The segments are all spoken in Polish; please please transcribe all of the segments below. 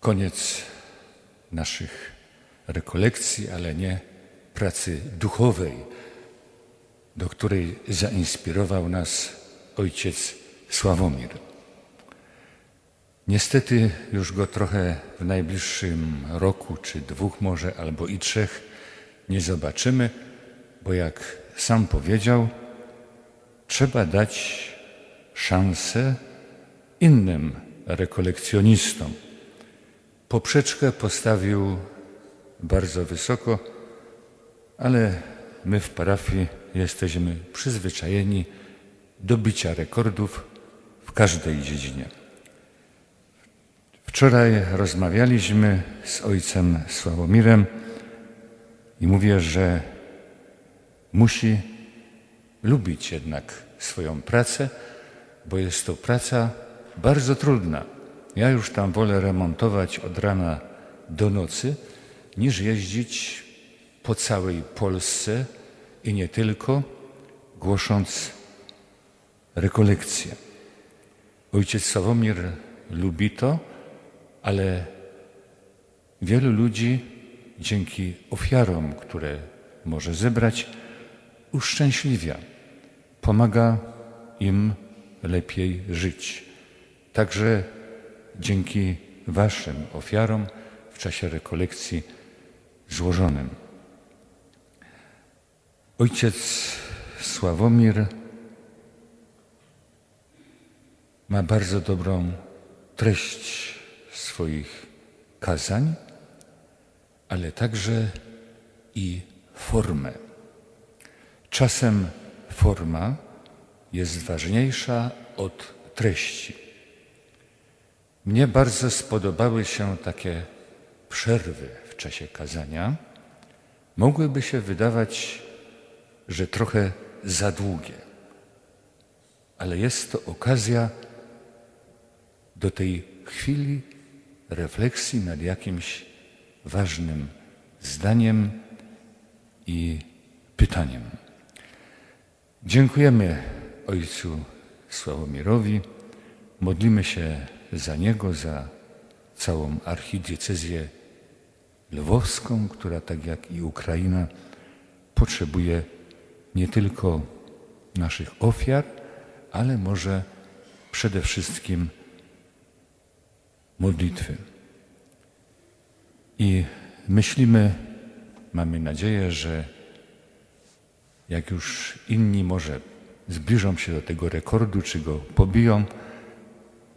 koniec naszych rekolekcji, ale nie pracy duchowej, do której zainspirował nas ojciec Sławomir. Niestety już go trochę w najbliższym roku, czy dwóch może, albo i trzech nie zobaczymy, bo jak sam powiedział, trzeba dać szansę innym rekolekcjonistom. Poprzeczkę postawił bardzo wysoko, ale my w parafii jesteśmy przyzwyczajeni do bicia rekordów w każdej dziedzinie. Wczoraj rozmawialiśmy z ojcem Sławomirem i mówię, że musi lubić jednak swoją pracę, bo jest to praca bardzo trudna. Ja już tam wolę remontować od rana do nocy, niż jeździć po całej Polsce i nie tylko, głosząc rekolekcje. Ojciec Sławomir lubi to, ale wielu ludzi dzięki ofiarom, które może zebrać, uszczęśliwia, pomaga im lepiej żyć. Także dzięki Waszym ofiarom w czasie rekolekcji złożonym. Ojciec Sławomir ma bardzo dobrą treść swoich kazań, ale także i formę. Czasem forma jest ważniejsza od treści. Mnie bardzo spodobały się takie przerwy w czasie kazania. Mogłyby się wydawać, że trochę za długie, ale jest to okazja do tej chwili refleksji nad jakimś ważnym zdaniem i pytaniem. Dziękujemy Ojcu Sławomirowi. Modlimy się za niego, za całą archidiecezję lwowską, która tak jak i Ukraina potrzebuje nie tylko naszych ofiar, ale może przede wszystkim modlitwy. I myślimy, mamy nadzieję, że jak już inni może zbliżą się do tego rekordu, czy go pobiją,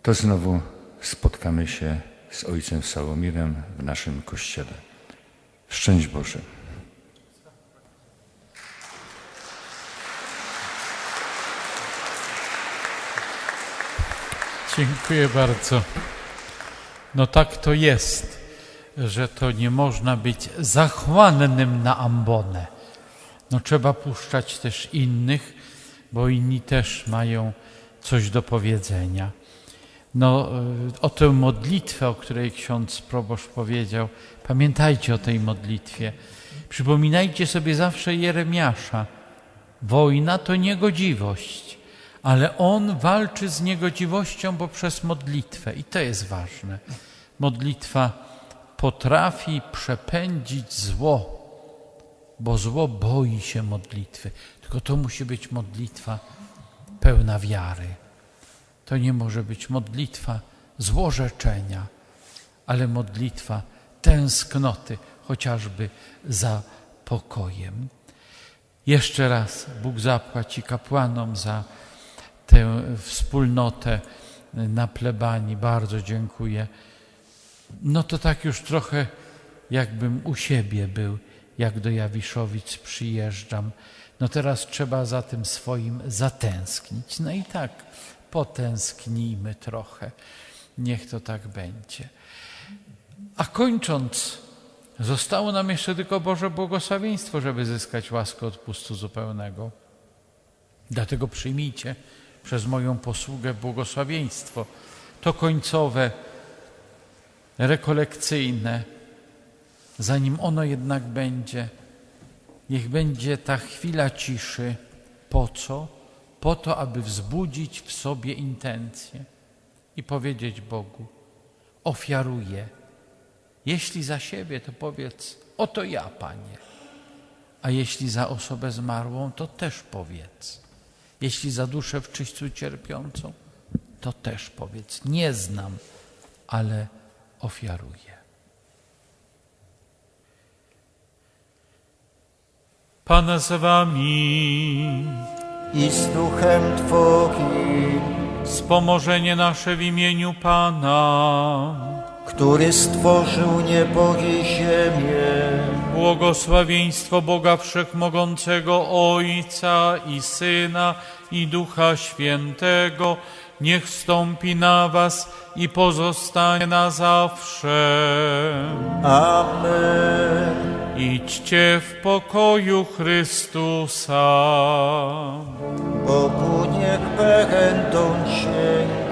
to znowu spotkamy się z Ojcem Sałomirem w naszym Kościele. Szczęść Boże. Dziękuję bardzo. No tak to jest, że to nie można być zachłannym na ambonę. No trzeba puszczać też innych, bo inni też mają coś do powiedzenia. No, y, o tę modlitwę, o której ksiądz proboszcz powiedział, pamiętajcie o tej modlitwie. Przypominajcie sobie zawsze Jeremiasza. Wojna to niegodziwość, ale on walczy z niegodziwością poprzez modlitwę i to jest ważne. Modlitwa potrafi przepędzić zło, bo zło boi się modlitwy. Tylko to musi być modlitwa pełna wiary. To nie może być modlitwa złorzeczenia, ale modlitwa tęsknoty, chociażby za pokojem. Jeszcze raz Bóg zapłaci kapłanom za tę wspólnotę na plebanii. Bardzo dziękuję. No to tak już trochę jakbym u siebie był, jak do Jawiszowic przyjeżdżam. No teraz trzeba za tym swoim zatęsknić. No i tak potęsknijmy trochę. Niech to tak będzie. A kończąc, zostało nam jeszcze tylko Boże błogosławieństwo, żeby zyskać łaskę odpustu zupełnego. Dlatego przyjmijcie przez moją posługę błogosławieństwo. To końcowe, rekolekcyjne, zanim ono jednak będzie, niech będzie ta chwila ciszy. Po co? Po to, aby wzbudzić w sobie intencje i powiedzieć Bogu: ofiaruję Jeśli za siebie, to powiedz: Oto ja, Panie. A jeśli za osobę zmarłą, to też powiedz. Jeśli za duszę w czyśćcu cierpiącą, to też powiedz. Nie znam, ale ofiaruję. Pan z wami. I z duchem Twoim, Wspomożenie nasze w imieniu Pana. który stworzył niebo i ziemię. Błogosławieństwo Boga Wszechmogącego, Ojca i Syna i Ducha Świętego, niech stąpi na was i pozostanie na zawsze. Amen. Idźcie w pokoju Chrystusa. Bogu niech będą dzięki.